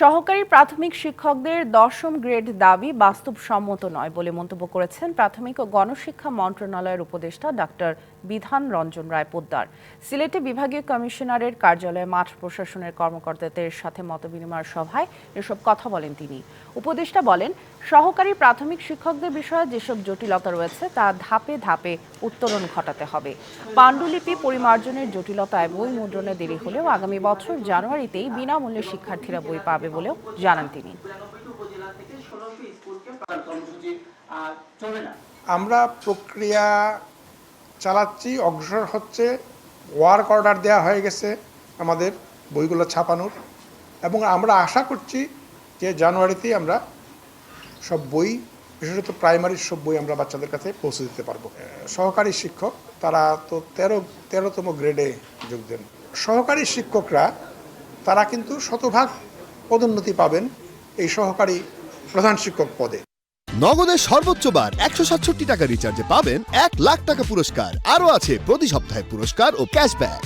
সহকারী প্রাথমিক শিক্ষকদের দশম গ্রেড দাবি বাস্তবসম্মত নয় বলে মন্তব্য করেছেন প্রাথমিক ও গণশিক্ষা মন্ত্রণালয়ের উপদেষ্টা ডাক্তার বিধান রঞ্জন রায় পোদ্দার। সিলেটে বিভাগীয় কমিশনারের কার্যালয়ে মাঠ প্রশাসনের কর্মকর্তাদের সাথে মতবিনিময় সভায় এসব কথা বলেন তিনি। উপদেষ্টা বলেন সহকারী প্রাথমিক শিক্ষকদের বিষয়ে যেসব জটিলতা রয়েছে, তা ধাপে ধাপে উত্তরণ ঘটাতে হবে। পাণ্ডুলিপি পরিমার্জনের জটিলতায় বই মুদ্রণে দেরি হলেও আগামী বছর জানুয়ারিতেই বিনামূল্যে শিক্ষার্থীরা বই পাবে বলেও জানান তিনি। আমরা প্রক্রিয়া চালাচ্ছি, অগ্রসর হচ্ছে, ওয়ার্ক অর্ডার দেওয়া হয়ে গেছে আমাদের বইগুলো ছাপানোর। এবং আমরা আশা করছি যে জানুয়ারিতেই আমরা সব বই, বিশেষত প্রাইমারির সব বই আমরা বাচ্চাদের কাছে পৌঁছে দিতে পারব। সহকারী শিক্ষক, তারা তো তেরো, তেরোতম গ্রেডে যোগ দেন। সহকারী শিক্ষকরা, তারা কিন্তু শতভাগ পদোন্নতি পাবেন এই সহকারী প্রধান শিক্ষক পদে। নগদের সর্বোচ্চ বার একশো সাতষট্টি টাকা রিচার্জে পাবেন এক লাখ টাকা পুরস্কার। আরও আছে প্রতি সপ্তাহে পুরস্কার ও ক্যাশব্যাক